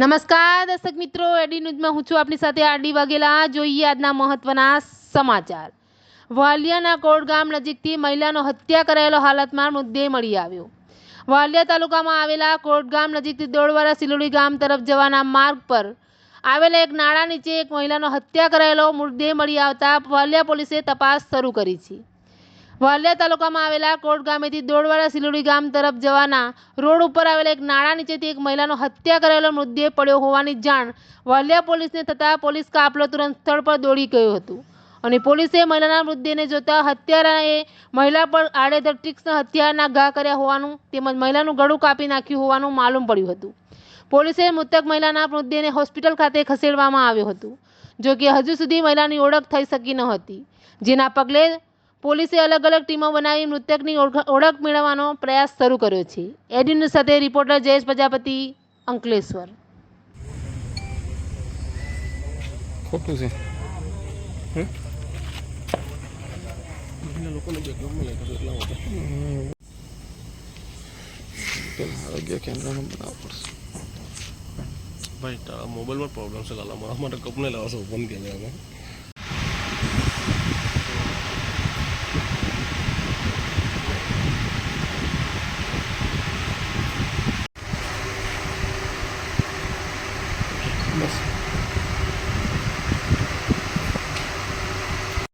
નમસ્કાર, દર્શક મિત્રો. એડી ન્યૂઝમાં હું છું આપની સાથે આરડી વાઘેલા. જોઈએ આજના મહત્વના સમાચાર. વાલિયાના કોડગામ નજીકથી મહિલાનો હત્યા કરાયેલો હાલતમાં મૃતદેહ મળી આવ્યો. વાલિયા તાલુકામાં આવેલા કોડગામ નજીકથી દોડવાડા સિલોડી ગામ તરફ જવાના માર્ગ પર આવેલા એક નાળા નીચે એક મહિલાનો હત્યા કરાયેલો મૃતદેહ મળી આવતા વાલિયા પોલીસે તપાસ શરૂ કરી છે. વાલિયા તાલુકામાં આવેલા કોટ ગામેથી દોડવાડા સિલોડી ગામ તરફ જવાના રોડ ઉપર આવેલા એક નાળા નીચેથી એક મહિલાનો હત્યા કરેલો મૃતદેહ પડ્યો હોવાની જાણ વાલિયા પોલીસને થતાં પોલીસ કાફલો તુરંત સ્થળ પર દોડી ગયું હતું. અને પોલીસે મહિલાના મૃતદેહને જોતા હત્યારાએ મહિલા પર આડેધડ તીક્ષ્ણ હત્યાના ઘા કર્યા હોવાનું તેમજ મહિલાનું ગળું કાપી નાખ્યું હોવાનું માલુમ પડ્યું હતું. પોલીસે મૃતક મહિલાના મૃતદેહને હોસ્પિટલ ખાતે ખસેડવામાં આવ્યો હતો જો કે હજુ સુધી મહિલાની ઓળખ થઈ શકી ન હતી. જેના પગલે પોલીસે અલગ અલગ ટીમો બનાવી મૃતકની ઓળખ ઓળખ મેળવવાનો પ્રયાસ શરૂ કર્યો છે. એડિન સાથે રિપોર્ટર જયેશ પ્રજાપતિ અંકલેશ્વર. ખોટું છે. આરોગ્ય કેન્દ્રનો બનાવવો પડશે. ભાઈ મોબાઈલમાં પ્રોબ્લેમ છે લાલા. મારા માટે કપને લાવશો ફોન કે અમે vemos.